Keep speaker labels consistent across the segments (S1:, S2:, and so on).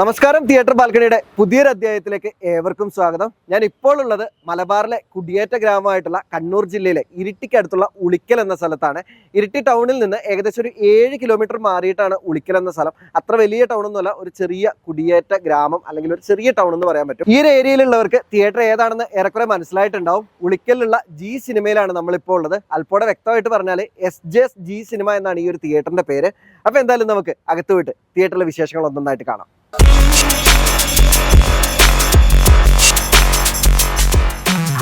S1: നമസ്കാരം തിയേറ്റർ ബാൽക്കണിയുടെ പുതിയൊരു അധ്യായത്തിലേക്ക് ഏവർക്കും സ്വാഗതം. ഞാൻ ഇപ്പോൾ ഉള്ളത് മലബാറിലെ കുടിയേറ്റ ഗ്രാമമായിട്ടുള്ള കണ്ണൂർ ജില്ലയിലെ ഇരിട്ടിക്കടുത്തുള്ള ഉളിക്കൽ എന്ന സ്ഥലത്താണ്. ഇരിട്ടി ടൗണിൽ നിന്ന് ഏകദേശം ഒരു ഏഴ് കിലോമീറ്റർ മാറിയിട്ടാണ് ഉളിക്കൽ എന്ന സ്ഥലം. അത്ര വലിയ ടൗൺ ഒന്നുമല്ല ഒരു ചെറിയ കുടിയേറ്റ ഗ്രാമം അല്ലെങ്കിൽ ഒരു ചെറിയ ടൗൺ എന്ന് പറയാൻ പറ്റും. ഈ ഒരു ഏരിയയിലുള്ളവർക്ക് തിയേറ്റർ ഏതാണെന്ന് ഏറെക്കുറെ മനസ്സിലായിട്ടുണ്ടാവും. ഉളിക്കലിലുള്ള ജി സിനിമയിലാണ് നമ്മളിപ്പോൾ ഉള്ളത്. അല്പോടെ വ്യക്തമായിട്ട് പറഞ്ഞാൽ S J S G cinema എന്നാണ് ഈ ഒരു തിയേറ്ററിന്റെ പേര്. അപ്പൊ എന്തായാലും നമുക്ക് അകത്ത് വിട്ട് തിയേറ്ററിലെ വിശേഷങ്ങൾ ഒന്നൊന്നായിട്ട് കാണാം.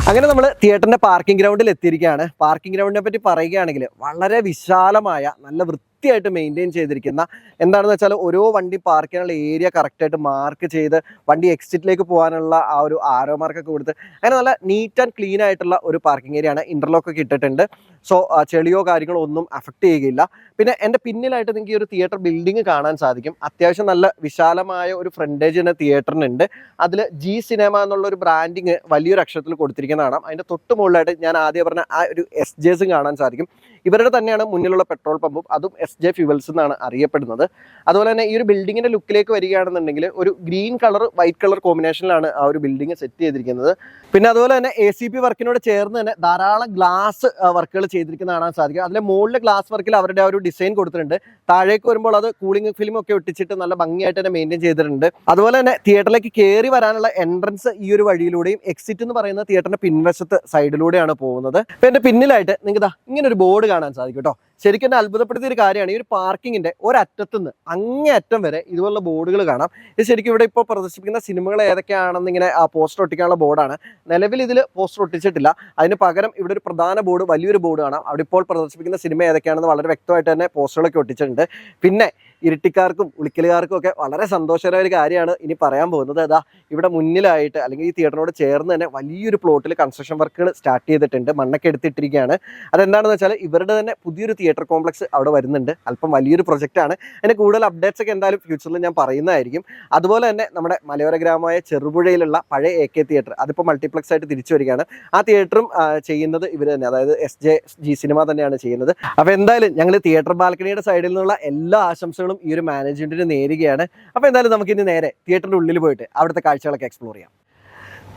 S1: അങ്ങനെ നമ്മൾ തിയേറ്ററിന്റെ പാർക്കിംഗ് ഗ്രൗണ്ടിൽ എത്തിയിരിക്കുകയാണ്. പാർക്കിംഗ് ഗ്രൗണ്ടിനെ പറ്റി പറയുകയാണെങ്കിൽ വളരെ വിശാലമായ നല്ല വൃത്തിയായിട്ട് മെയിന്റെയിൻ ചെയ്തിരിക്കുന്ന എന്താണെന്ന് വെച്ചാൽ ഓരോ വണ്ടി പാർക്ക് ചെയ്യാനുള്ള ഏരിയ കറക്റ്റായിട്ട് മാർക്ക് ചെയ്ത് വണ്ടി എക്സിറ്റിലേക്ക് പോകാനുള്ള ആ ഒരു ആരോ മാർക്കൊക്കെ കൊടുത്ത് അങ്ങനെ നല്ല നീറ്റ് ആൻഡ് ക്ലീൻ ആയിട്ടുള്ള ഒരു പാർക്കിംഗ് ഏരിയ ആണ് ഇന്റർലോക്ക് ഒക്കെ ഇട്ടിട്ടുണ്ട്. സോ ചെളിയോ കാര്യങ്ങളോ ഒന്നും അഫക്റ്റ് ചെയ്യുകയില്ല. പിന്നെ എന്റെ പിന്നിലായിട്ട് നിങ്ങൾക്ക് ഈ ഒരു തിയേറ്റർ ബിൽഡിംഗ് കാണാൻ സാധിക്കും. അത്യാവശ്യം നല്ല വിശാലമായ ഒരു ഫ്രണ്ടേജ് തന്നെ തിയേറ്ററിനുണ്ട് അതിൽ ജി സിനിമ എന്നുള്ള ഒരു ബ്രാൻഡിങ് വലിയൊരു അക്ഷരത്തിൽ കൊടുത്തിരിക്കുന്നതാണ്. അതിന്റെ തൊട്ട് മുകളിലായിട്ട് ഞാൻ ആദ്യം പറഞ്ഞ ആ ഒരു എസ് ജേസും കാണാൻ സാധിക്കും. ഇവരുടെ തന്നെയാണ് മുന്നിലുള്ള പെട്രോൾ പമ്പും അതും എസ് ജെ ഫ്യൂവൽസ് എന്നാണ് അറിയപ്പെടുന്നത്. അതുപോലെ തന്നെ ഈ ഒരു ബിൽഡിങ്ങിന്റെ ലുക്കിലേക്ക് വരികയാണെന്നുണ്ടെങ്കിൽ ഒരു ഗ്രീൻ കളർ വൈറ്റ് കളർ കോമ്പിനേഷനിലാണ് ആ ഒരു ബിൽഡിംഗ് സെറ്റ് ചെയ്തിരിക്കുന്നത്. പിന്നെ അതുപോലെ തന്നെ എ സി പി വർക്കിനോട് ചേർന്ന് തന്നെ ധാരാളം ഗ്ലാസ് വർക്കുകൾ ചെയ്തിരിക്കുന്ന കാണാൻ സാധിക്കും. അതിലെ മുകളിലെ ഗ്ലാസ് വർക്കിൽ അവരുടെ ആ ഒരു ഡിസൈൻ കൊടുത്തിട്ടുണ്ട്. താഴേക്ക് വരുമ്പോൾ അത് കൂളിംഗ് ഫിലിം ഒക്കെ ഒട്ടിച്ചിട്ട് നല്ല ഭംഗിയായിട്ട് തന്നെ മെയിന്റെയിൻ ചെയ്തിട്ടുണ്ട്. അതുപോലെ തന്നെ തിയേറ്ററിലേക്ക് കയറി വരാനുള്ള എൻട്രൻസ് ഈ ഒരു വഴിയിലൂടെയും എക്സിറ്റ് എന്ന് പറയുന്ന തിയേറ്ററിന്റെ പിൻവശത്ത് സൈഡിലൂടെയാണ് പോകുന്നത്. പിന്നെ പിന്നിലായിട്ട് നിങ്ങൾക്ക് ഇങ്ങനെ ഒരു ബോർഡ് കാണാൻ സാധിക്കും കേട്ടോ ശരിക്കും എന്നെ അത്ഭുതപ്പെടുത്തിയ ഒരു കാര്യമാണ് ഈ ഒരു പാർക്കിങ്ങിന്റെ ഒരറ്റത്തുനിന്ന് അങ്ങേ അറ്റം വരെ ഇതുപോലുള്ള ബോർഡുകൾ കാണാം. ഇത് ശരിക്കും ഇവിടെ ഇപ്പോൾ പ്രദർശിപ്പിക്കുന്ന സിനിമകൾ ഏതൊക്കെയാണെന്ന് ഇങ്ങനെ ആ പോസ്റ്റർ ഒട്ടിക്കാനുള്ള ബോർഡാണ്. നിലവിൽ ഇതിൽ പോസ്റ്റർ ഒട്ടിച്ചിട്ടില്ല. അതിന് പകരം ഇവിടെ ഒരു പ്രധാന ബോർഡ് വലിയൊരു ബോർഡ് കാണാം. അവിടെ ഇപ്പോൾ പ്രദർശിപ്പിക്കുന്ന സിനിമ ഏതൊക്കെയാണെന്ന് വളരെ വ്യക്തമായിട്ട് തന്നെ പോസ്റ്ററുകളൊക്കെ ഒട്ടിച്ചിട്ടുണ്ട്. പിന്നെ ഇരിട്ടിക്കാർക്കും ഉളിക്കലുകാർക്കും ഒക്കെ വളരെ സന്തോഷകരമായ ഒരു കാര്യമാണ് ഇനി പറയാൻ പോകുന്നത്. അതാ ഇവിടെ മുന്നിലായിട്ട് അല്ലെങ്കിൽ ഈ തിയേറ്ററിനോട് ചേർന്ന് തന്നെ വലിയൊരു പ്ലോട്ടിൽ കൺസ്ട്രക്ഷൻ വർക്കുകൾ സ്റ്റാർട്ട് ചെയ്തിട്ടുണ്ട്. മണ്ണൊക്കെ എടുത്തിട്ടിരിക്കുകയാണ്. അതെന്താണെന്ന് വെച്ചാൽ ഇവരുടെ തന്നെ പുതിയൊരു തിയേറ്റർ കോംപ്ലക്സ് അവിടെ വരുന്നുണ്ട്. അല്പം വലിയൊരു പ്രൊജക്റ്റാണ് അതിന് കൂടുതൽ അപ്ഡേറ്റ്സ് ഒക്കെ എന്തായാലും ഫ്യൂച്ചറിൽ ഞാൻ പറയുന്നതായിരിക്കും. അതുപോലെ തന്നെ നമ്മുടെ മലയോര ഗ്രാമമായ ചെറുപുഴയിലുള്ള പഴയ എ കെ തിയേറ്റർ അതിപ്പോൾ മൾട്ടിപ്ലക്സ് ആയിട്ട് തിരിച്ചു വരികയാണ്. ആ തിയേറ്ററും ചെയ്യുന്നത് ഇവർ തന്നെ അതായത് എസ് ജെ ജി സിനിമ തന്നെയാണ് ചെയ്യുന്നത്. അപ്പോൾ എന്തായാലും ഞങ്ങൾ തിയേറ്റർ ബാൽക്കണിയുടെ സൈഡിൽ നിന്നുള്ള എല്ലാ ആശംസകളും ഈ ഒരു മാനേജ്മെന്റിന് നേരുകയാണ്. അപ്പോൾ എന്തായാലും നമുക്ക് ഇനി നേരെ തിയേറ്ററിന്റെ ഉള്ളിൽ പോയിട്ട് അവിടുത്തെ കാഴ്ചകളൊക്കെ എക്സ്പ്ലോർ ചെയ്യാം.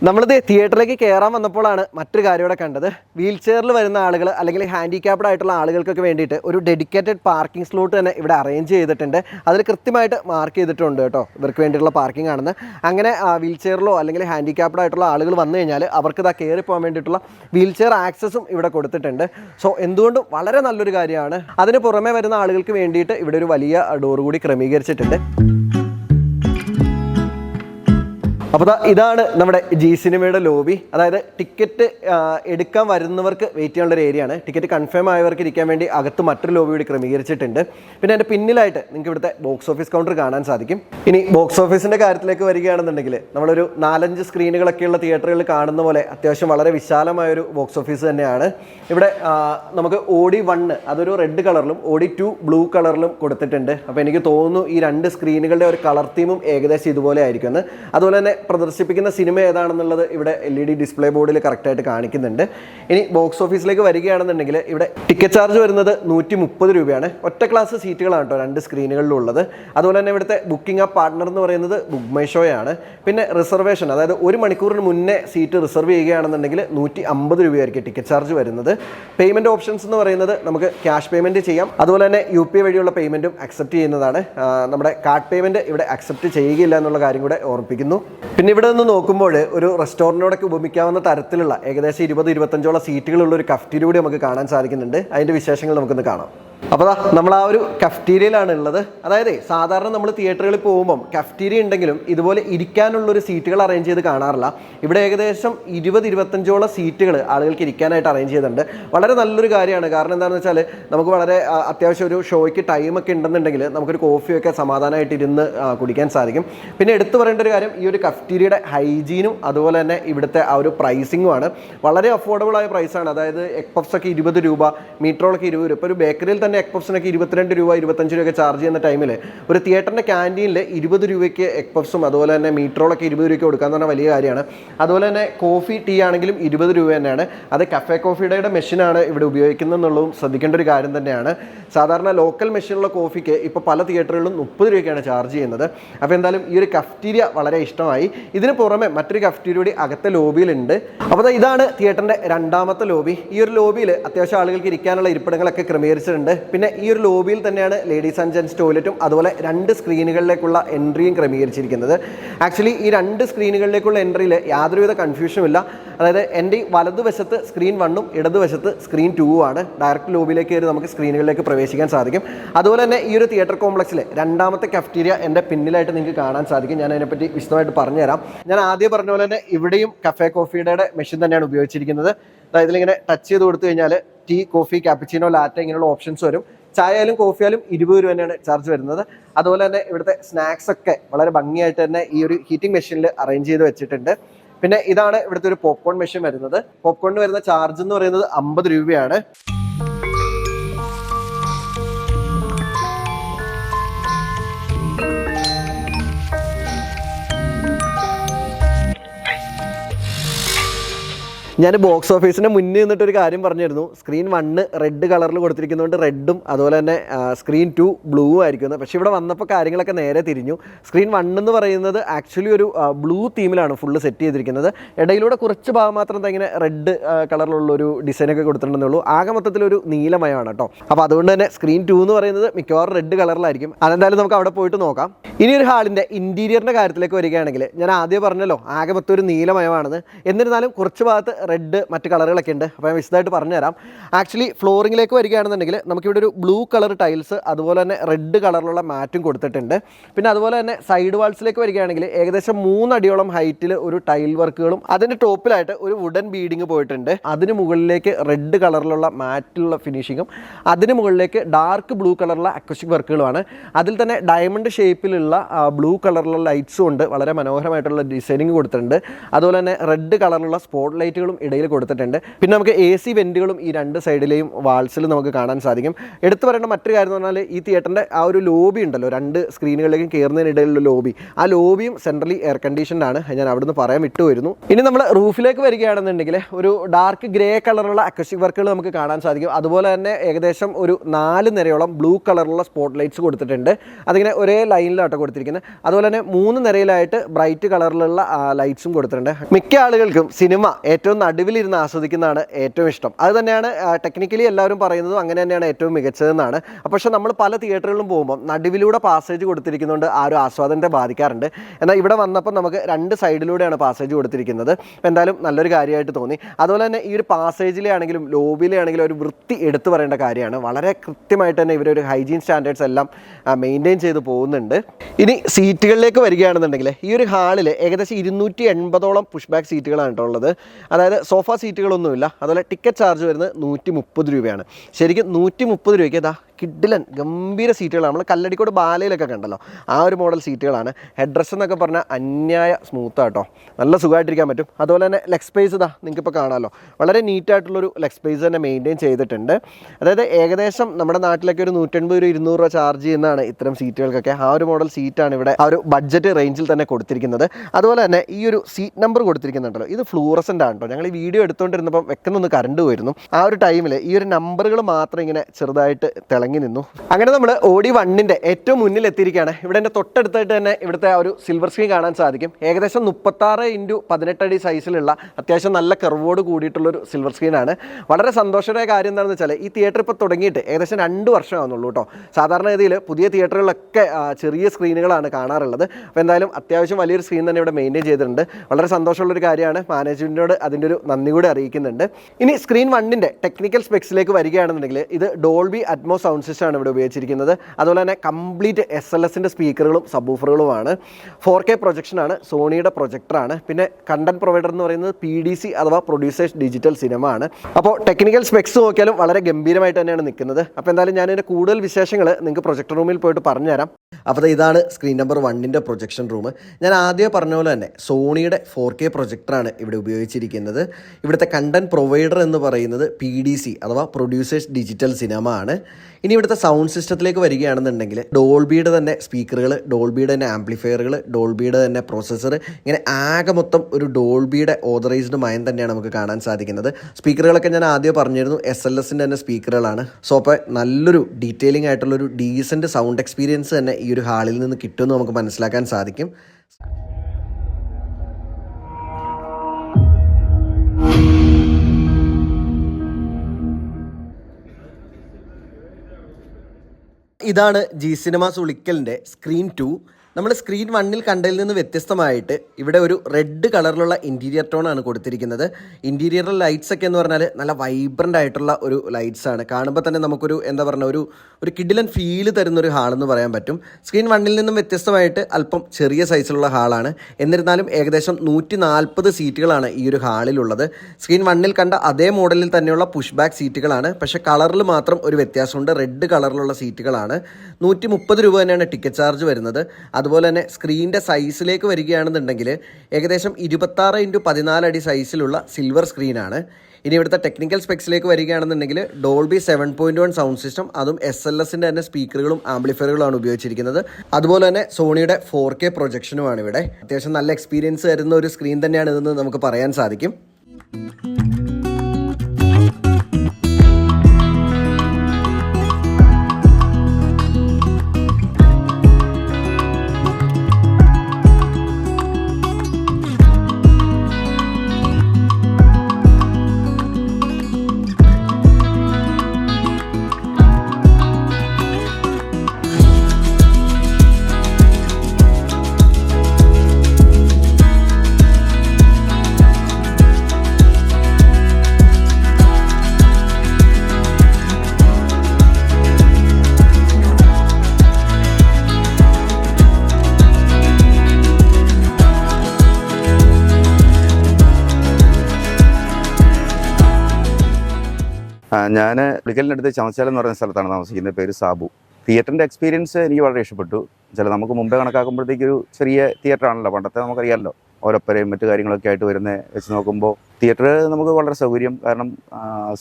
S1: നമ്മളിത് തിയേറ്ററിലേക്ക് കയറാൻ വന്നപ്പോഴാണ് മറ്റൊരു കാര്യം ഇവിടെ കണ്ടത്. വീൽ ചെയറിൽ വരുന്ന ആളുകൾ അല്ലെങ്കിൽ ഹാൻഡിക്യാപ്ഡ് ആയിട്ടുള്ള ആളുകൾക്കൊക്കെ വേണ്ടിയിട്ട് ഒരു ഡെഡിക്കേറ്റഡ് പാർക്കിംഗ് സ്ലോട്ട് തന്നെ ഇവിടെ അറേഞ്ച് ചെയ്തിട്ടുണ്ട്. അതിൽ കൃത്യമായിട്ട് മാർക്ക് ചെയ്തിട്ടുണ്ട് കേട്ടോ. ഇവർക്ക് വേണ്ടിയിട്ടുള്ള പാർക്കിംഗ് ആണെന്ന്. അങ്ങനെ വീൽ ചെയറിലോ അല്ലെങ്കിൽ ഹാൻഡിക്യാപ്ഡ് ആയിട്ടുള്ള ആളുകൾ വന്നു കഴിഞ്ഞാൽ അവർക്ക് ഇതാ കയറി പോകാൻ വേണ്ടിയിട്ടുള്ള വീൽ ചെയർ ആക്സസും ഇവിടെ കൊടുത്തിട്ടുണ്ട്. സോ എന്തുകൊണ്ടും വളരെ നല്ലൊരു കാര്യമാണ്. അതിന് പുറമേ വരുന്ന ആളുകൾക്ക് വേണ്ടിയിട്ട് ഇവിടെ ഒരു വലിയ ഡോർ കൂടി ക്രമീകരിച്ചിട്ടുണ്ട്. അപ്പോൾ ഇതാണ് നമ്മുടെ ജി സിനിമയുടെ ലോബി അതായത് ടിക്കറ്റ് എടുക്കാൻ വരുന്നവർക്ക് വെയിറ്റ് ചെയ്യാനുള്ള ഒരു ഏരിയയാണ് ടിക്കറ്റ് കൺഫേം ആയവർക്ക് ഇരിക്കാൻ വേണ്ടി അകത്ത് മറ്റൊരു ലോബി കൂടി ക്രമീകരിച്ചിട്ടുണ്ട്. പിന്നെ അതിന്റെ പിന്നിലായിട്ട് നിങ്ങൾക്ക് ഇവിടുത്തെ ബോക്സ് ഓഫീസ് കൗണ്ടർ കാണാൻ സാധിക്കും. ഇനി ബോക്സ് ഓഫീസിന്റെ കാര്യത്തിലേക്ക് വരികയാണെന്നുണ്ടെങ്കിൽ നമ്മളൊരു നാലഞ്ച് സ്ക്രീനുകളൊക്കെയുള്ള തിയേറ്ററുകളിൽ കാണുന്ന പോലെ അത്യാവശ്യം വളരെ വിശാലമായൊരു ബോക്സ് ഓഫീസ് തന്നെയാണ്. ഇവിടെ നമുക്ക് ഓഡി വണ്ണ് അതൊരു റെഡ് കളറിലും ഓഡി ടു ബ്ലൂ കളറിലും കൊടുത്തിട്ടുണ്ട്. അപ്പോൾ എനിക്ക് തോന്നുന്നു ഈ രണ്ട് സ്ക്രീനുകളുടെ ഒരു കളർ തീമും ഏകദേശം ഇതുപോലെ ആയിരിക്കുമെന്ന്. അതുപോലെ തന്നെ പ്രദർശിപ്പിക്കുന്ന സിനിമ ഏതാണെന്നുള്ളത് ഇവിടെ എൽ ഇ ഡി ഡിസ്പ്ലേ ബോർഡിൽ കറക്റ്റായിട്ട് കാണിക്കുന്നുണ്ട്. ഇനി ബോക്സ് ഓഫീസിലേക്ക് വരികയാണെന്നുണ്ടെങ്കിൽ ഇവിടെ ടിക്കറ്റ് ചാർജ് വരുന്നത് നൂറ്റി മുപ്പത് രൂപയാണ്. ഒറ്റ ക്ലാസ് സീറ്റുകളാണ് കേട്ടോ രണ്ട് സ്ക്രീനുകളിലും ഉള്ളത് അതുപോലെ തന്നെ ഇവിടുത്തെ ബുക്കിംഗ് ആ പാർട്ട്ണർ എന്ന് പറയുന്നത് ബുക്ക് മൈ ഷോയാണ് പിന്നെ റിസർവേഷൻ അതായത് ഒരു മണിക്കൂറിന് മുന്നേ സീറ്റ് റിസർവ് ചെയ്യുകയാണെന്നുണ്ടെങ്കിൽ നൂറ്റി അമ്പത് രൂപയായിരിക്കും ടിക്കറ്റ് ചാർജ് വരുന്നത്. പേയ്മെന്റ് ഓപ്ഷൻസ് എന്ന് പറയുന്നത് നമുക്ക് ക്യാഷ് പേയ്മെന്റ് ചെയ്യാം. അതുപോലെ തന്നെ യു പി വഴിയുള്ള പേയ്മെന്റും അക്സെപ്റ്റ് ചെയ്യുന്നതാണ്. നമ്മുടെ കാർഡ് പേയ്മെന്റ് ഇവിടെ അക്സെപ്റ്റ് ചെയ്യുകയില്ല എന്നുള്ള കാര്യം കൂടെ ഓർമ്മിപ്പിക്കുന്നു. പിന്നെ ഇവിടെ നിന്ന് നോക്കുമ്പോൾ ഒരു റെസ്റ്റോറന്റിനോടൊക്കെ ഉപമിക്കാവുന്ന തരത്തിലുള്ള ഏകദേശം ഇരുപത് ഇരുപത്തഞ്ചോളം സീറ്റുകളുള്ള ഒരു കഫ്റ്റിലൂടെ നമുക്ക് കാണാൻ സാധിക്കുന്നുണ്ട്. അതിന്റെ വിശേഷങ്ങൾ നമുക്കൊന്ന് കാണാം. അപ്പോൾ നമ്മൾ ആ ഒരു കഫ്റ്റീരിയയിലാണ് ഉള്ളത്. അതായത് സാധാരണ നമ്മൾ തിയേറ്ററുകളിൽ പോകുമ്പം കഫ്റ്റീരിയ ഉണ്ടെങ്കിലും ഇതുപോലെ ഇരിക്കാനുള്ള ഒരു സീറ്റുകൾ അറേഞ്ച് ചെയ്ത് കാണാറില്ല. ഇവിടെ ഏകദേശം ഇരുപത് ഇരുപത്തഞ്ചോളം സീറ്റുകൾ ആളുകൾക്ക് ഇരിക്കാനായിട്ട് അറേഞ്ച് ചെയ്തിട്ടുണ്ട്. വളരെ നല്ലൊരു കാര്യമാണ്. കാരണം എന്താണെന്ന് വെച്ചാൽ നമുക്ക് വളരെ അത്യാവശ്യം ഒരു ഷോയ്ക്ക് ടൈമൊക്കെ ഉണ്ടെന്നുണ്ടെങ്കിൽ നമുക്കൊരു കോഫിയൊക്കെ സമാധാനമായിട്ട് ഇരുന്ന് കുടിക്കാൻ സാധിക്കും. പിന്നെ എടുത്തു പറയേണ്ട ഒരു കാര്യം ഈ ഒരു കഫ്റ്റീരിയയുടെ ഹൈജീനും അതുപോലെ തന്നെ ഇവിടുത്തെ ആ ഒരു പ്രൈസിങ്ങുമാണ് വളരെ അഫോർഡബിൾ ആയ പ്രൈസാണ് അതായത് ഒക്കെ ഇരുപത് രൂപ മീറ്ററോളൊക്കെ ഇരുപത് രൂപ. ഇപ്പോൾ ഒരു ബേക്കറിയിൽ തന്നെ എഗ് പഫ്സിനൊക്കെ ഇരുപത്തിരണ്ട് രൂപ ഇരുപത്തഞ്ച് രൂപയൊക്കെ ചാർജ് ചെയ്യുന്ന ടൈമിൽ ഒരു തിയേറ്ററിന്റെ ക്യാന്റീനിൽ ഇരുപത് രൂപയ്ക്ക് എഗ് പഫ്സും അതുപോലെ തന്നെ മീറ്ററോളൊക്കെ ഇരുപത് രൂപയ്ക്ക് കൊടുക്കാന്ന് പറഞ്ഞാൽ വലിയ കാര്യമാണ്. അതുപോലെ തന്നെ കോഫി ടീ ആണെങ്കിലും ഇരുപത് രൂപ തന്നെയാണ്. അത് കഫേ കോഫിയുടെ മെഷീനാണ് ഇവിടെ ഉപയോഗിക്കുന്നത് എന്നുള്ളതും ശ്രദ്ധിക്കേണ്ട ഒരു കാര്യം തന്നെയാണ്. സാധാരണ ലോക്കൽ മെഷീനുള്ള കോഫിക്ക് ഇപ്പോൾ പല തിയേറ്ററുകളിലും മുപ്പത് രൂപയ്ക്കാണ് ചാർജ് ചെയ്യുന്നത്. അപ്പോൾ എന്തായാലും ഈ ഒരു കഫ്റ്റീരിയ വളരെ ഇഷ്ടമായി. ഇതിന് പുറമെ മറ്റൊരു കഫ്റ്റീരിയ കൂടി അകത്തെ ലോബിയിലുണ്ട് അപ്പോൾ ഇതാണ് തിയേറ്ററിന്റെ രണ്ടാമത്തെ ലോബി ഈ ഒരു ലോബിയിൽ അത്യാവശ്യം ആളുകൾക്ക് ഇരിക്കാനുള്ള ഇരിപ്പിടങ്ങളൊക്കെ ക്രമീകരിച്ചിട്ടുണ്ട്. പിന്നെ ഈ ഒരു ലോബിയിൽ തന്നെയാണ് ലേഡീസ് ആൻഡ് ജെൻസ് ടോയ്ലറ്റും അതുപോലെ രണ്ട് സ്ക്രീനുകളിലേക്കുള്ള എൻട്രിയും ക്രമീകരിച്ചിരിക്കുന്നത്. ആക്ച്വലി ഈ രണ്ട് സ്ക്രീനുകളിലേക്കുള്ള എൻട്രിയിൽ യാതൊരുവിധ കൺഫ്യൂഷനും ഇല്ല. അതായത് എന്റെ ഈ വലതുവശത്ത് സ്ക്രീൻ വണ്ണും ഇടതുവശത്ത് സ്ക്രീൻ ടൂവും ആണ്. ഡയറക്റ്റ് ലോബിയിലേക്ക് കയറി നമുക്ക് സ്ക്രീനുകളിലേക്ക് പ്രവേശിക്കാൻ സാധിക്കും. അതുപോലെ തന്നെ ഈ ഒരു തിയേറ്റർ കോംപ്ലക്സിലെ രണ്ടാമത്തെ കഫ്റ്റീരിയ എന്റെ പിന്നിലായിട്ട് നിങ്ങൾക്ക് കാണാൻ സാധിക്കും. ഞാൻ അതിനെപ്പറ്റി വിശദമായിട്ട് പറഞ്ഞുതരാം. ഞാൻ ആദ്യം പറഞ്ഞ പോലെ തന്നെ ഇവിടെയും കഫേ കോഫിയുടെ മെഷീൻ തന്നെയാണ് ഉപയോഗിച്ചിരിക്കുന്നത്. അതായത് ഇതിലിങ്ങനെ ടച്ച് ചെയ്ത് കൊടുത്തു കഴിഞ്ഞാൽ ടീ കോഫി കാപ്പിച്ചിനോ ലാറ്റ ഇങ്ങനെയുള്ള ഓപ്ഷൻസ് വരും. ചായ ആയാലും കോഫി ആയാലും ഇരുപത് രൂപ തന്നെയാണ് ചാർജ് വരുന്നത്. അതുപോലെ തന്നെ ഇവിടുത്തെ സ്നാക്സ് ഒക്കെ വളരെ ഭംഗിയായിട്ട് തന്നെ ഈ ഒരു ഹീറ്റിംഗ് മെഷീനിൽ അറേഞ്ച് ചെയ്ത് വെച്ചിട്ടുണ്ട്. പിന്നെ ഇതാണ് ഇവിടുത്തെ ഒരു പോപ്കോൺ മെഷീൻ വരുന്നത്. പോപ്കോണിന് വരുന്ന ചാർജ് എന്ന് പറയുന്നത് അമ്പത് രൂപയാണ്. ഞാൻ ബോക്സ് ഓഫീസിന്റെ മുന്നിൽ നിന്നിട്ട് ഒരു കാര്യം പറഞ്ഞിരുന്നു. സ്ക്രീൻ വണ്ണ് റെഡ് കളറിൽ കൊടുത്തിരിക്കുന്നതുകൊണ്ട് റെഡും അതുപോലെ തന്നെ സ്ക്രീൻ ടു ബ്ലൂ ആയിരിക്കും. പക്ഷേ ഇവിടെ വന്നപ്പോൾ കാര്യങ്ങളൊക്കെ നേരെ തിരിഞ്ഞു. സ്ക്രീൻ വൺ എന്ന് പറയുന്നത് ആക്ച്വലി ഒരു ബ്ലൂ തീമിലാണ് ഫുള്ള് സെറ്റ് ചെയ്തിരിക്കുന്നത്. ഇടയിലൂടെ കുറച്ച് ഭാഗം മാത്രം ഇങ്ങനെ റെഡ് കളറിലുള്ള ഒരു ഡിസൈനൊക്കെ കൊടുത്തിട്ടുണ്ടെന്നുള്ളൂ. ആകെ മൊത്തത്തിലൊരു നീലമയമാണ് കേട്ടോ അപ്പോൾ അതുകൊണ്ട് തന്നെ സ്ക്രീൻ ടു എന്ന് പറയുന്നത് മിക്കവാറും റെഡ് കളറിലായിരിക്കും അതെന്തായാലും നമുക്ക് അവിടെ പോയിട്ട് നോക്കാം. ഇനി ഒരു ഹാളിന്റെ ഇന്റീരിയറിന്റെ കാര്യത്തിലേക്ക് വരികയാണെങ്കിൽ ഞാൻ ആദ്യം പറഞ്ഞല്ലോ ആകെ മൊത്തം ഒരു നീലമയമാണെന്ന്. എന്നിരുന്നാലും കുറച്ച് ഭാഗത്ത് റെഡ് മറ്റ് കളറുകളൊക്കെ ഉണ്ട്. അപ്പോൾ ഞാൻ വിശദമായിട്ട് പറഞ്ഞുതരാം. ആക്ച്വലി ഫ്ലോറിങ്ങിലേക്ക് വരികയാണെന്നുണ്ടെങ്കിൽ നമുക്കിവിടെ ഒരു ബ്ലൂ കളർ ടൈൽസ് അതുപോലെ തന്നെ റെഡ് കളറിലുള്ള മാറ്റും കൊടുത്തിട്ടുണ്ട്. പിന്നെ അതുപോലെ തന്നെ സൈഡ് വാൾസിലേക്ക് വരികയാണെങ്കിൽ ഏകദേശം മൂന്നടിയോളം ഹൈറ്റിൽ ഒരു ടൈൽ വർക്കുകളും അതിന്റെ ടോപ്പിലായിട്ട് ഒരു വുഡൻ ബീഡിങ് പോയിട്ടുണ്ട്. അതിന് മുകളിലേക്ക് റെഡ് കളറിലുള്ള മാറ്റിലുള്ള ഫിനിഷിങ്ങും അതിന് മുകളിലേക്ക് ഡാർക്ക് ബ്ലൂ കളറിലുള്ള അക്വസ്റ്റിക് വർക്കുകളുമാണ് അതിൽ തന്നെ ഡയമണ്ട് ഷേപ്പിലുള്ള ബ്ലൂ കളറിലുള്ള ലൈറ്റ്സും ഉണ്ട്. വളരെ മനോഹരമായിട്ടുള്ള ഡിസൈനിങ് കൊടുത്തിട്ടുണ്ട്. അതുപോലെ തന്നെ റെഡ് കളറിലുള്ള സ്പോട്ട് ലൈറ്റുകളും ഇടയിൽ കൊടുത്തിട്ടുണ്ട്. പിന്നെ നമുക്ക് എ സി വെന്റുകളും ഈ രണ്ട് സൈഡിലെയും വാൾസിൽ നമുക്ക് കാണാൻ സാധിക്കും. എടുത്തു പറയേണ്ട മറ്റൊരു കാര്യം എന്ന് പറഞ്ഞാൽ ഈ തിയേറ്ററിന്റെ ആ ഒരു ലോബി ഉണ്ടല്ലോ രണ്ട് സ്ക്രീനുകളിലേക്കും കയറുന്നതിനിടയിലുള്ള ലോബി ആ ലോബിയും സെൻട്രലി എയർ കണ്ടീഷൻഡ് ആണ്. ഞാൻ അവിടുന്ന് പറയാൻ വിട്ടു വരുന്നു ഇനി നമ്മൾ റൂഫിലേക്ക് വരികയാണെന്നുണ്ടെങ്കിൽ ഒരു ഡാർക്ക് ഗ്രേ കളറുള്ള അക്വസ്റ്റിക് വർക്കുകൾ നമുക്ക് കാണാൻ സാധിക്കും. അതുപോലെ തന്നെ ഏകദേശം ഒരു നാല് നിരയോളം ബ്ലൂ കളറുള്ള സ്പോട്ട് ലൈറ്റ്സ് കൊടുത്തിട്ടുണ്ട്. അതിങ്ങനെ ഒരേ ലൈനിലാട്ടോ കൊടുത്തിരിക്കുന്നത്. അതുപോലെ തന്നെ മൂന്ന് നിരയിലായിട്ട് ബ്രൈറ്റ് കളറിലുള്ള ലൈറ്റ്സും കൊടുത്തിട്ടുണ്ട്. മിക്ക ആളുകൾക്കും സിനിമ ഏറ്റവും നടുവിലിരുന്ന് ആസ്വദിക്കുന്നതാണ് ഏറ്റവും ഇഷ്ടം. അത് തന്നെയാണ് ടെക്നിക്കലി എല്ലാവരും പറയുന്നതും അങ്ങനെ തന്നെയാണ് ഏറ്റവും മികച്ചതെന്നാണ്. പക്ഷേ നമ്മൾ പല തിയേറ്ററുകളിലും പോകുമ്പോൾ നടുവിലൂടെ പാസേജ് കൊടുത്തിരിക്കുന്നതുകൊണ്ട് ആ ഒരു ആസ്വാദനത്തെ ബാധിക്കാറുണ്ട്. എന്നാൽ ഇവിടെ വന്നപ്പോൾ നമുക്ക് രണ്ട് സൈഡിലൂടെയാണ് പാസേജ് കൊടുത്തിരിക്കുന്നത്. എന്തായാലും നല്ലൊരു കാര്യമായിട്ട് തോന്നി. അതുപോലെ തന്നെ ഈ ഒരു പാസേജിലെ ആണെങ്കിലും ലോബിയിലെ ആണെങ്കിലും ഒരു വൃത്തി എടുത്തു പറയേണ്ട കാര്യമാണ്. വളരെ കൃത്യമായിട്ട് തന്നെ ഇവരൊരു ഹൈജീൻ സ്റ്റാൻഡേർഡ്സ് എല്ലാം മെയിന്റെയിൻ ചെയ്ത് പോകുന്നുണ്ട്. ഇനി സീറ്റുകളിലേക്ക് വരികയാണെന്നുണ്ടെങ്കിൽ ഈ ഒരു ഹാളിൽ ഏകദേശം ഇരുന്നൂറ്റി എൺപതോളം പുഷ്ബാക്ക് സീറ്റുകളാണ് ഉള്ളത്. അതായത് സോഫ സീറ്റുകളൊന്നുമില്ല. അതുപോലെ ടിക്കറ്റ് ചാർജ് വരുന്നത് നൂറ്റി മുപ്പത് രൂപയാണ്. ശരിക്കും നൂറ്റി മുപ്പത് രൂപയ്ക്ക് ഇതാ കിഡിലൻ ഗംഭീര സീറ്റുകളാണ്. നമ്മൾ കല്ലടിക്കോട് ബാലയിലൊക്കെ കണ്ടല്ലോ. ആ ഒരു മോഡൽ സീറ്റുകളാണ്. ഹെഡ് ഡ്രസ് എന്നൊക്കെ പറഞ്ഞാൽ അന്യായ സ്മൂത്ത് ആട്ടോ. നല്ല സുഖമായിട്ടിരിക്കാൻ പറ്റും. അതുപോലെ തന്നെ ലെഗ് സ്പേസ് ഇതാ നിങ്ങൾക്ക് ഇപ്പോൾ കാണാമല്ലോ വളരെ നീറ്റായിട്ടുള്ളൊരു ലെഗ് സ്പേസ് തന്നെ മെയിന്റെയിൻ ചെയ്തിട്ടുണ്ട്. അതായത് ഏകദേശം നമ്മുടെ നാട്ടിലൊക്കെ ഒരു നൂറ്റൻപത് രൂപ ഇരുന്നൂറ് രൂപ ചാർജ് ചെയ്യുന്നതാണ് ഇത്തരം സീറ്റുകൾക്കൊക്കെ. ആ ഒരു മോഡൽ സീറ്റാണ് ഇവിടെ ആ ഒരു ബഡ്ജറ്റ് റേഞ്ചിൽ തന്നെ കൊടുത്തിരിക്കുന്നത്. അതുപോലെ തന്നെ ഈ ഒരു സീറ്റ് നമ്പർ കൊടുത്തിരിക്കുന്നുണ്ടല്ലോ. ഇത് ഫ്ലൂറസന്റ് ആണ് കേട്ടോ ഞങ്ങൾ ഈ വീഡിയോ എടുത്തുകൊണ്ടിരുന്നപ്പം വെക്കുന്നൊന്ന് കറണ്ട് പോയിരുന്നു. ആ ഒരു ടൈമിൽ ഈ ഒരു നമ്പറുകൾ മാത്രം ഇങ്ങനെ ചെറുതായിട്ട് തിളങ്ങി നിന്നു. അങ്ങനെ നമ്മൾ ഓടി വണ്ണിന്റെ ഏറ്റവും മുന്നിൽ എത്തിയിരിക്കുകയാണ്. ഇവിടെ എന്റെ തൊട്ടടുത്തായിട്ട് തന്നെ ഇവിടുത്തെ ഒരു സിൽവർ സ്ക്രീൻ കാണാൻ സാധിക്കും. ഏകദേശം മുപ്പത്താറ് ഇന്റു പതിനെട്ടടി സൈസിലുള്ള അത്യാവശ്യം നല്ല കർവോട് കൂടിയിട്ടുള്ളൊരു സിൽവർ സ്ക്രീനാണ് വളരെ സന്തോഷമായ കാര്യം എന്താണെന്ന് വെച്ചാൽ ഈ തിയേറ്റർ ഇപ്പോൾ തുടങ്ങിയിട്ട് ഏകദേശം രണ്ട് വർഷമാകുന്നുള്ളൂ കേട്ടോ. സാധാരണഗതിയിൽ പുതിയ തിയേറ്ററുകളൊക്കെ ചെറിയ സ്ക്രീനുകളാണ് കാണാറുള്ളത്. അപ്പോൾ എന്തായാലും അത്യാവശ്യം വലിയൊരു സ്ക്രീൻ തന്നെ ഇവിടെ മെയിന്റെയിൻ ചെയ്തിട്ടുണ്ട്. വളരെ സന്തോഷമുള്ളൊരു കാര്യമാണ്. മാനേജ്മെന്റിനോട് അതിന്റെ ഒരു നന്ദി കൂടി അറിയിക്കുന്നുണ്ട്. ഇനി സ്ക്രീൻ വണ്ണിന്റെ ടെക്നിക്കൽ സ്പെക്സിലേക്ക് വരികയാണെന്നുണ്ടെങ്കിൽ ഇത് ഡോൾബി അറ്റ്മോ സൗണ്ട് സിസ്റ്റം ആണ് ഇവിടെ ഉപയോഗിച്ചിരിക്കുന്നത്. അതുപോലെ തന്നെ കംപ്ലീറ്റ് എസ് എൽ എസിന്റെ സ്പീക്കറുകളും സബൂഫറുകളുമാണ് ഫോർ കെ പ്രൊജക്ഷനാണ് സോണിയുടെ പ്രൊജക്ടറാണ് പിന്നെ കണ്ടന്റ് പ്രൊവൈഡർ എന്ന് പറയുന്നത് പി ഡി സി അഥവാ പ്രൊഡ്യൂസേഴ്സ് ഡിജിറ്റൽ സിനിമ ആണ്. അപ്പോൾ ടെക്നിക്കൽ സ്പെക്സ് നോക്കിയാലും വളരെ ഗംഭീരമായിട്ട് തന്നെയാണ് നിൽക്കുന്നത്. അപ്പോൾ എന്തായാലും ഞാൻ ഇതിന്റെ കൂടുതൽ വിശേഷങ്ങൾ നിങ്ങൾക്ക് പ്രൊജക്ടർ റൂമിൽ പോയിട്ട് പറഞ്ഞുതരാം. അപ്പോൾ ഇതാണ് സ്ക്രീൻ നമ്പർ വണ്ണിന്റെ പ്രൊജക്ഷൻ റൂം ഞാൻ ആദ്യം പറഞ്ഞ പോലെ തന്നെ സോണിയുടെ ഫോർ കെ പ്രൊജക്ടറാണ് ഇവിടെ ഉപയോഗിച്ചിരിക്കുന്നത്. ഇവിടുത്തെ കണ്ടന്റ് പ്രൊവൈഡർ എന്ന് പറയുന്നത് പി ഡി സി അഥവാ പ്രൊഡ്യൂസേഴ്സ് ഡിജിറ്റൽ സിനിമ ആണ്. ഇനി ഇവിടുത്തെ സൗണ്ട് സിസ്റ്റത്തിലേക്ക് വരികയാണെന്നുണ്ടെങ്കിൽ ഡോൾബിയുടെ തന്നെ സ്പീക്കറുകൾ ഡോൾബിയുടെ തന്നെ ആംപ്ലിഫയറുകൾ ഡോൾബിയുടെ തന്നെ പ്രോസസ്സർ ഇങ്ങനെ ആകെ മൊത്തം ഒരു ഡോൾബിയുടെ ഓതറൈസ്ഡ് മയം തന്നെയാണ് നമുക്ക് കാണാൻ സാധിക്കുന്നത്. സ്പീക്കറുകളൊക്കെ ഞാൻ ആദ്യം പറഞ്ഞിരുന്നു എസ് എൽ എസിന്റെ തന്നെ സ്പീക്കറുകളാണ് സോ അപ്പോൾ നല്ലൊരു ഡീറ്റെയിലിംഗ് ആയിട്ടുള്ളൊരു ഡീസന്റ് സൗണ്ട് എക്സ്പീരിയൻസ് തന്നെ ഈ ഒരു ഹാളിൽ നിന്ന് കിട്ടുമെന്ന് നമുക്ക് മനസ്സിലാക്കാൻ സാധിക്കും. ഇതാണ് ജി സിനിമാസ് ഉളിക്കലിന്റെ സ്ക്രീൻ ടു നമ്മൾ സ്ക്രീൻ വണ്ണിൽ കണ്ടതിൽ നിന്ന് വ്യത്യസ്തമായിട്ട് ഇവിടെ ഒരു റെഡ് കളറിലുള്ള ഇന്റീരിയർ ആണ് കൊടുത്തിരിക്കുന്നത്. ഇന്റീരിയറിൽ ലൈറ്റ്സ് ഒക്കെ എന്ന് പറഞ്ഞാൽ നല്ല വൈബ്രന്റ് ആയിട്ടുള്ള ഒരു ലൈറ്റ്സ് ആണ്. കാണുമ്പോൾ തന്നെ നമുക്കൊരു എന്താ പറയുക ഒരു ഒരു കിഡിലൻ ഫീൽ തരുന്ന ഒരു ഹാളെന്ന് പറയാൻ പറ്റും. സ്ക്രീൻ വണ്ണിൽ നിന്നും വ്യത്യസ്തമായിട്ട് അല്പം ചെറിയ സൈസിലുള്ള ഹാളാണ് എന്നിരുന്നാലും ഏകദേശം നൂറ്റി നാൽപ്പത് സീറ്റുകളാണ് ഈ ഒരു ഹാളിലുള്ളത് സ്ക്രീൻ വണ്ണിൽ കണ്ട അതേ മോഡലിൽ തന്നെയുള്ള പുഷ് ബാക്ക് സീറ്റുകളാണ് പക്ഷേ കളറിൽ മാത്രം ഒരു വ്യത്യാസമുണ്ട്. റെഡ് കളറിലുള്ള സീറ്റുകളാണ് നൂറ്റി മുപ്പത് രൂപ തന്നെയാണ് ടിക്കറ്റ് ചാർജ് വരുന്നത്. അതുപോലെ തന്നെ സ്ക്രീനിന്റെ സൈസിലേക്ക് വരികയാണെന്നുണ്ടെങ്കിൽ ഏകദേശം ഇരുപത്താറ് ഇന്റു പതിനാല് അടി സൈസിലുള്ള സിൽവർ സ്ക്രീനാണ്. ഇനി ഇവിടുത്തെ ടെക്നിക്കൽ സ്പെക്സിലേക്ക് വരികയാണെന്നുണ്ടെങ്കിൽ Dolby seven point one sound system അതും എസ് എൽ എസിന്റെ തന്നെ സ്പീക്കറുകളും ആംപ്ലിഫയറുകളാണ് ഉപയോഗിച്ചിരിക്കുന്നത്. അതുപോലെ തന്നെ സോണിയുടെ ഫോർ കെ പ്രൊജക്ഷനുമാണ് ഇവിടെ അത്യാവശ്യം നല്ല എക്സ്പീരിയൻസ് തരുന്ന ഒരു സ്ക്രീൻ തന്നെയാണ് ഇതെന്ന് നമുക്ക് പറയാൻ സാധിക്കും.
S2: ഞാൻ പുളിക്കലിനടുത്ത് ചമച്ചാലം എന്ന് പറയുന്ന സ്ഥലത്താണ് താമസിക്കുന്നത്. പേര് സാബു. തിയേറ്ററിന്റെ എക്സ്പീരിയൻസ് എനിക്ക് വളരെ ഇഷ്ടപ്പെട്ടു. ചില നമുക്ക് മുമ്പേ കണക്കാക്കുമ്പോഴത്തേക്ക് ഒരു ചെറിയ തിയേറ്റർ ആണല്ലോ. പണ്ടത്തെ നമുക്കറിയാമല്ലോ ഓരോപ്പരയും മറ്റു കാര്യങ്ങളൊക്കെ ആയിട്ട് വരുന്ന വെച്ച് നോക്കുമ്പോൾ തിയേറ്റർ നമുക്ക് വളരെ സൗകര്യം. കാരണം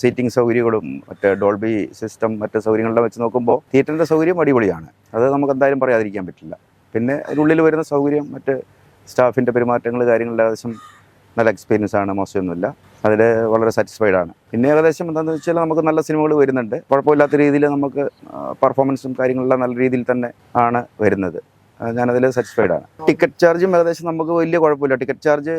S2: സീറ്റിംഗ് സൗകര്യങ്ങളും മറ്റേ ഡോൾബി സിസ്റ്റം മറ്റ് സൗകര്യങ്ങളെല്ലാം വെച്ച് നോക്കുമ്പോൾ തിയേറ്ററിന്റെ സൗകര്യം അടിപൊളിയാണ്. അത് നമുക്ക് എന്തായാലും പറയാതിരിക്കാൻ പറ്റില്ല. പിന്നെ അതിനുള്ളിൽ വരുന്ന സൗകര്യം മറ്റ് സ്റ്റാഫിന്റെ പെരുമാറ്റങ്ങൾ കാര്യങ്ങൾ ഏകദേശം നല്ല എക്സ്പീരിയൻസ് ആണ്. മോശമൊന്നുമില്ല. അതിൽ വളരെ സാറ്റിസ്ഫൈഡ് ആണ്. പിന്നെ ഏകദേശം എന്താണെന്ന് വെച്ചാൽ നമുക്ക് നല്ല സിനിമകൾ വരുന്നുണ്ട്. കുഴപ്പമില്ലാത്ത രീതിയിൽ നമുക്ക് പെർഫോമൻസും കാര്യങ്ങളെല്ലാം നല്ല രീതിയിൽ തന്നെ ആണ് വരുന്നത്. ഞാനതിൽ സാറ്റിസ്ഫൈഡ് ആണ്. ടിക്കറ്റ് ചാർജും ഏകദേശം നമുക്ക് വലിയ കുഴപ്പമില്ല. ടിക്കറ്റ് ചാർജ്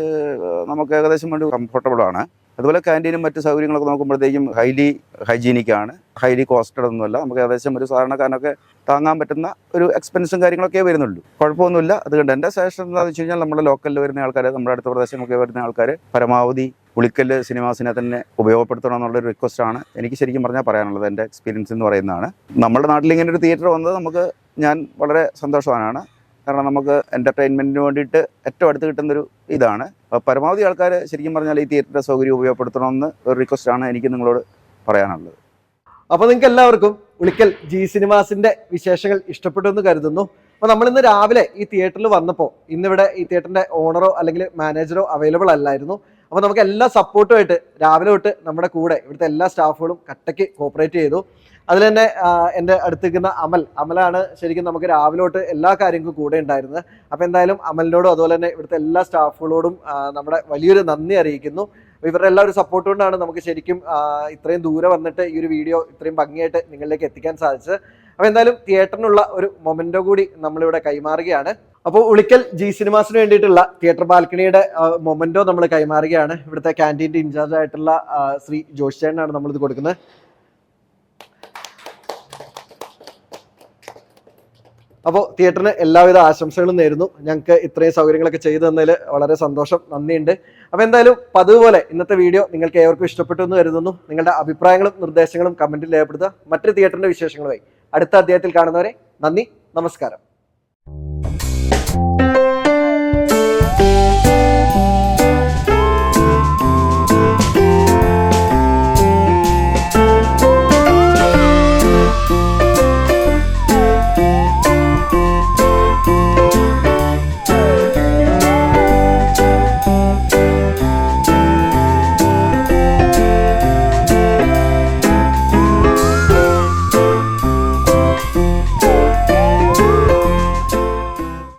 S2: നമുക്ക് ഏകദേശം വേണ്ടി കംഫർട്ടബിൾ ആണ്. അതുപോലെ ക്യാന്റീനും മറ്റ് സൗകര്യങ്ങളൊക്കെ നോക്കുമ്പോഴത്തേക്കും ഹൈലി ഹൈജീനിക് ആണ്. ഹൈലി കോസ്റ്റഡ് ഒന്നുമല്ല. നമുക്ക് ഏകദേശം ഒരു സാധാരണക്കാരനൊക്കെ താങ്ങാൻ പറ്റുന്ന ഒരു എക്സ്പെൻസും കാര്യങ്ങളൊക്കെ വരുന്നുള്ളൂ. കുഴപ്പമൊന്നുമില്ല. അതുകൊണ്ട് എന്റെ സജഷൻ എന്താണെന്ന് വെച്ച് കഴിഞ്ഞാൽ നമ്മുടെ ലോക്കലിൽ വരുന്ന ആൾക്കാർ നമ്മുടെ അടുത്ത പ്രദേശങ്ങളൊക്കെ വരുന്ന ആൾക്കാർ പരമാവധി പുളിക്കൽ സിനിമാസിനെ തന്നെ ഉപയോഗപ്പെടുത്തണം എന്നുള്ളൊരു റിക്വസ്റ്റ് ആണ് എനിക്ക് ശരിക്കും പറഞ്ഞാൽ പറയാനുള്ളത് എന്റെ എക്സ്പീരിയൻസ് എന്ന് പറയുന്നതാണ്. നമ്മുടെ നാട്ടിൽ ഇങ്ങനെ ഒരു തിയേറ്റർ വന്നത് നമുക്ക് ഞാൻ വളരെ സന്തോഷവാനാണ്. കാരണം നമുക്ക് എന്റർടൈൻമെന്റിന് വേണ്ടിയിട്ട് ഏറ്റവും അടുത്ത് കിട്ടുന്നൊരു ഇതാണ്. പരമാവധി ആൾക്കാർ ശരിക്കും പറഞ്ഞാൽ ഈ തിയേറ്ററിന്റെ സൗകര്യം ഉപയോഗപ്പെടുത്തണമെന്ന് ഒരു റിക്വസ്റ്റ് ആണ് എനിക്ക് നിങ്ങളോട് പറയാനുള്ളത്.
S1: അപ്പോൾ നിങ്ങൾക്ക് എല്ലാവർക്കും ഉളിക്കൽ ജി സിനിമാസിന്റെ വിശേഷങ്ങൾ ഇഷ്ടപ്പെട്ടു എന്ന് കരുതുന്നു. അപ്പോൾ നമ്മൾ ഇന്ന് രാവിലെ ഈ തിയേറ്ററിൽ വന്നപ്പോൾ ഇന്നിവിടെ ഈ തിയേറ്ററിന്റെ ഓണറോ അല്ലെങ്കിൽ മാനേജറോ അവൈലബിൾ അല്ലായിരുന്നു. അപ്പോൾ നമുക്ക് എല്ലാ സപ്പോർട്ടുമായിട്ട് രാവിലെ തൊട്ട് നമ്മുടെ കൂടെ ഇവിടുത്തെ എല്ലാ സ്റ്റാഫുകളും കട്ടയ്ക്ക് കോപ്പറേറ്റ് ചെയ്തു. അതിൽ തന്നെ എന്റെ അടുത്ത് നിൽക്കുന്ന അമൽ. അമലാണ് ശരിക്കും നമുക്ക് രാവിലെ തൊട്ട് എല്ലാ കാര്യങ്ങൾക്കും കൂടെ ഉണ്ടായിരുന്നത്. അപ്പോൾ എന്തായാലും അമലിനോടും അതുപോലെ തന്നെ ഇവിടുത്തെ എല്ലാ സ്റ്റാഫുകളോടും നമ്മുടെ വലിയൊരു നന്ദി അറിയിക്കുന്നു. ഇവരുടെ എല്ലാ ഒരു സപ്പോർട്ട് കൊണ്ടാണ് നമുക്ക് ശരിക്കും ഇത്രയും ദൂരെ വന്നിട്ട് ഈ ഒരു വീഡിയോ ഇത്രയും ഭംഗിയായിട്ട് നിങ്ങളിലേക്ക് എത്തിക്കാൻ സാധിച്ചത്. അപ്പോൾ എന്തായാലും തിയേറ്ററിനുള്ള ഒരു മൊമെന്റോ കൂടി നമ്മളിവിടെ കൈമാറുകയാണ്. അപ്പോൾ ഉളിക്കൽ ജി സിനിമാസിന് വേണ്ടിയിട്ടുള്ള തിയേറ്റർ ബാൽക്കണിയുടെ മൊമെന്റോ നമ്മൾ കൈമാറുകയാണ്. ഇവിടുത്തെ ക്യാന്റീന്റെ ഇൻചാർജ് ആയിട്ടുള്ള ശ്രീ ജോഷിയാണ് ചേട്ടനാണ് നമ്മളിത് കൊടുക്കുന്നത്. അപ്പോൾ തിയേറ്ററിന് എല്ലാവിധ ആശംസകളും നേരുന്നു. ഞങ്ങൾക്ക് ഇത്രയും സൗകര്യങ്ങളൊക്കെ ചെയ്തു തന്നതിൽ വളരെ സന്തോഷം നന്ദിയുണ്ട്. അപ്പോൾ എന്തായാലും പതിവ് പോലെ ഇന്നത്തെ വീഡിയോ നിങ്ങൾക്ക് ഏവർക്കും ഇഷ്ടപ്പെട്ടു എന്ന് കരുതുന്നു. നിങ്ങളുടെ അഭിപ്രായങ്ങളും നിർദ്ദേശങ്ങളും കമന്റിൽ രേഖപ്പെടുത്തുക. മറ്റു തിയേറ്ററിന്റെ വിശേഷങ്ങളുമായി അടുത്ത അദ്ദേഹത്തിൽ കാണുന്നവരെ നന്ദി നമസ്കാരം.